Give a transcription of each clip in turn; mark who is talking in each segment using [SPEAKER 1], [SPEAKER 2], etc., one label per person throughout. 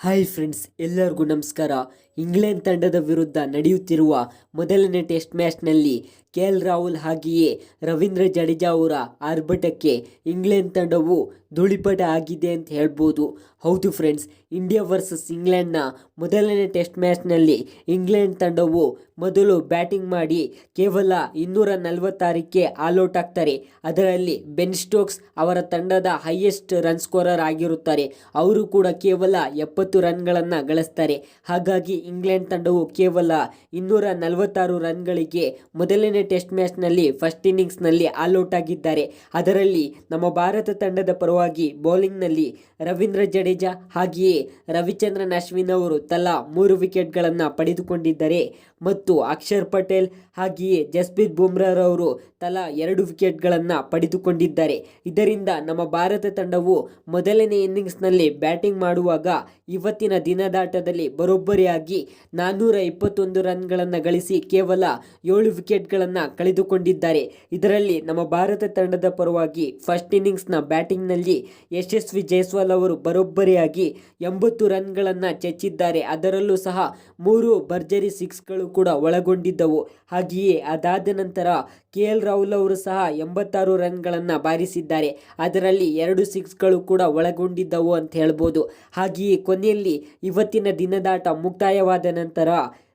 [SPEAKER 1] Hi friends ಎಲ್ಲರಿಗೂ ನಮಸ್ಕಾರ. England ತಂಡದ ವಿರುದ್ಧ ನಡೆಯುತ್ತಿರುವ ಮೊದಲನೇ ಟೆಸ್ಟ್ ಮ್ಯಾಚ್ನಲ್ಲಿ ಕೆ ಎಲ್ ರಾಹುಲ್ ಹಾಗೆಯೇ ರವೀಂದ್ರ ಜಡೇಜಾ ಅವರ ಆರ್ಭಟಕ್ಕೆ ಇಂಗ್ಲೆಂಡ್ ತಂಡವು ಧೂಳಿಪಟ ಆಗಿದೆ ಅಂತ ಹೇಳ್ಬೋದು. ಹೌದು ಫ್ರೆಂಡ್ಸ್ ಇಂಡಿಯಾ ವರ್ಸಸ್ ಇಂಗ್ಲೆಂಡ್ನ ಮೊದಲನೇ ಟೆಸ್ಟ್ ಮ್ಯಾಚ್ನಲ್ಲಿ ಇಂಗ್ಲೆಂಡ್ ತಂಡವು ಮೊದಲು ಬ್ಯಾಟಿಂಗ್ ಮಾಡಿ ಕೇವಲ ಇನ್ನೂರ ನಲವತ್ತಾರಕ್ಕೆ ಆಲ್ಔಟ್ ಆಗ್ತಾರೆ. ಅದರಲ್ಲಿ ಬೆನ್ ಸ್ಟೋಕ್ಸ್ ಅವರ ತಂಡದ ಹೈಯೆಸ್ಟ್ ರನ್ ಸ್ಕೋರರ್ ಆಗಿರುತ್ತಾರೆ. ಅವರು ಕೂಡ ಕೇವಲ ಎಪ್ಪತ್ತು ರನ್ಗಳನ್ನು ಗಳಿಸ್ತಾರೆ. ಹಾಗಾಗಿ ಇಂಗ್ಲೆಂಡ್ ತಂಡವು ಕೇವಲ ಇನ್ನೂರ ನಲವತ್ತಾರು ರನ್ಗಳಿಗೆ ಮೊದಲನೇ ಟೆಸ್ಟ್ ಮ್ಯಾಚ್ನಲ್ಲಿ ಫಸ್ಟ್ ಇನ್ನಿಂಗ್ಸ್ನಲ್ಲಿ ಆಲ್ಔಟ್ ಆಗಿದ್ದಾರೆ. ಅದರಲ್ಲಿ ನಮ್ಮ ಭಾರತ ತಂಡದ ಪರವಾಗಿ ಬೌಲಿಂಗ್ನಲ್ಲಿ ರವೀಂದ್ರ ಜಡೇಜಾ, ಹಾಗೆಯೇ ರವಿಚಂದ್ರನ್ ಅಶ್ವಿನ್ ಅವರು ತಲಾ ಮೂರು ವಿಕೆಟ್ಗಳನ್ನು ಪಡೆದುಕೊಂಡಿದ್ದಾರೆ ಮತ್ತು ಅಕ್ಷರ್ ಪಟೇಲ್ ಹಾಗೆಯೇ ಜಸ್ಪ್ರೀತ್ ಬುಮ್ರಾರವರು ತಲಾ ಎರಡು ವಿಕೆಟ್ಗಳನ್ನು ಪಡೆದುಕೊಂಡಿದ್ದಾರೆ. ಇದರಿಂದ ನಮ್ಮ ಭಾರತ ತಂಡವು ಮೊದಲನೇ ಇನ್ನಿಂಗ್ಸ್ನಲ್ಲಿ ಬ್ಯಾಟಿಂಗ್ ಮಾಡುವಾಗ ಇವತ್ತಿನ ದಿನದಾಟದಲ್ಲಿ ಬರೋಬ್ಬರಿಯಾಗಿ ನಾನ್ನೂರ ಇಪ್ಪತ್ತೊಂದು ರನ್ಗಳನ್ನು ಗಳಿಸಿ ಕೇವಲ ಏಳು ವಿಕೆಟ್ಗಳನ್ನು ಕಳೆದುಕೊಂಡಿದ್ದಾರೆ. ಇದರಲ್ಲಿ ನಮ್ಮ ಭಾರತ ತಂಡದ ಪರವಾಗಿ ಫಸ್ಟ್ ಇನ್ನಿಂಗ್ಸ್ನ ಬ್ಯಾಟಿಂಗ್ನಲ್ಲಿ ಯಶಸ್ವಿ ಜೈಸ್ವಾಲ್ ಅವರು ಬರೋಬ್ಬರಿಯಾಗಿ ಎಂಬತ್ತು ರನ್ಗಳನ್ನು ಚೆಚ್ಚಿದ್ದಾರೆ. ಅದರಲ್ಲೂ ಸಹ ಮೂರು ಭರ್ಜರಿ ಸಿಕ್ಸ್ಗಳು ಕೂಡ ಒಳಗೊಂಡಿದ್ದವು. ಹಾಗೆಯೇ ಅದಾದ ನಂತರ ಕೆ ಎಲ್ ರಾಹುಲ್ ಅವರು ಸಹ ಎಂಬತ್ತಾರು ರನ್ಗಳನ್ನು ಬಾರಿಸಿದ್ದಾರೆ. ಅದರಲ್ಲಿ ಎರಡು ಸಿಕ್ಸ್ಗಳು ಕೂಡ ಒಳಗೊಂಡಿದ್ದವು ಅಂತ ಹೇಳ್ಬೋದು. ಹಾಗೆಯೇ ಕೊನೆಯಲ್ಲಿ ಇವತ್ತಿನ ದಿನದಾಟ ಮುಕ್ತಾಯವಾದ ನಂತರ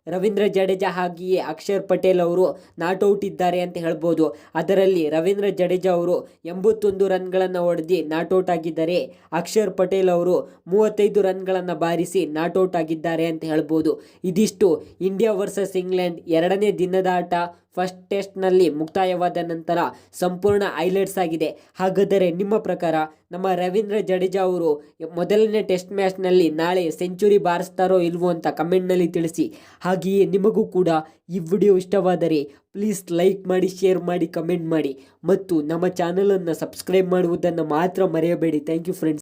[SPEAKER 1] ರವೀಂದ್ರ ಜಡೇಜಾ ಹಾಗೆಯೇ ಅಕ್ಷರ್ ಪಟೇಲ್ ಅವರು ನಾಟ್ ಔಟ್ ಇದ್ದಾರೆ ಅಂತ ಹೇಳ್ಬೋದು. ಅದರಲ್ಲಿ ರವೀಂದ್ರ ಜಡೇಜಾ ಅವರು ಎಂಬತ್ತೊಂದು ರನ್ಗಳನ್ನು ಹೊಡೆದು ನಾಟ್ ಔಟ್ ಆಗಿದ್ದಾರೆ ಅಕ್ಷರ್ ಪಟೇಲ್ ಅವರು ಮೂವತ್ತೈದು ರನ್ಗಳನ್ನು ಬಾರಿಸಿ ನಾಟ್ ಔಟ್ ಆಗಿದ್ದಾರೆ ಅಂತ ಹೇಳ್ಬೋದು. ಇದಿಷ್ಟು ಇಂಡಿಯಾ ವರ್ಸಸ್ ಇಂಗ್ಲೆಂಡ್ ಎರಡನೇ ದಿನದ ಆಟ. ಫಸ್ಟ್ ಟೆಸ್ಟ್ನಲ್ಲಿ ಮುಕ್ತಾಯವಾದ ನಂತರ ಸಂಪೂರ್ಣ ಹೈಲೈಟ್ಸ್ ಆಗಿದೆ. ಹಾಗಾದರೆ ನಿಮ್ಮ ಪ್ರಕಾರ ನಮ್ಮ ರವೀಂದ್ರ ಜಡೇಜಾ ಅವರು ಮೊದಲನೇ ಟೆಸ್ಟ್ ಮ್ಯಾಚ್ನಲ್ಲಿ ನಾಳೆ ಸೆಂಚುರಿ ಬಾರಿಸ್ತಾರೋ ಇಲ್ವೋ ಅಂತ ಕಮೆಂಟ್ನಲ್ಲಿ ತಿಳಿಸಿ. ಹಾಗೆಯೇ ನಿಮಗೂ ಕೂಡ ಈ ವಿಡಿಯೋ ಇಷ್ಟವಾದರೆ ಪ್ಲೀಸ್ ಲೈಕ್ ಮಾಡಿ, ಶೇರ್ ಮಾಡಿ, ಕಮೆಂಟ್ ಮಾಡಿ. ಮತ್ತು ನಮ್ಮ ಚಾನಲನ್ನು ಸಬ್ಸ್ಕ್ರೈಬ್ ಮಾಡುವುದನ್ನು ಮಾತ್ರ ಮರೆಯಬೇಡಿ. Thank you friends.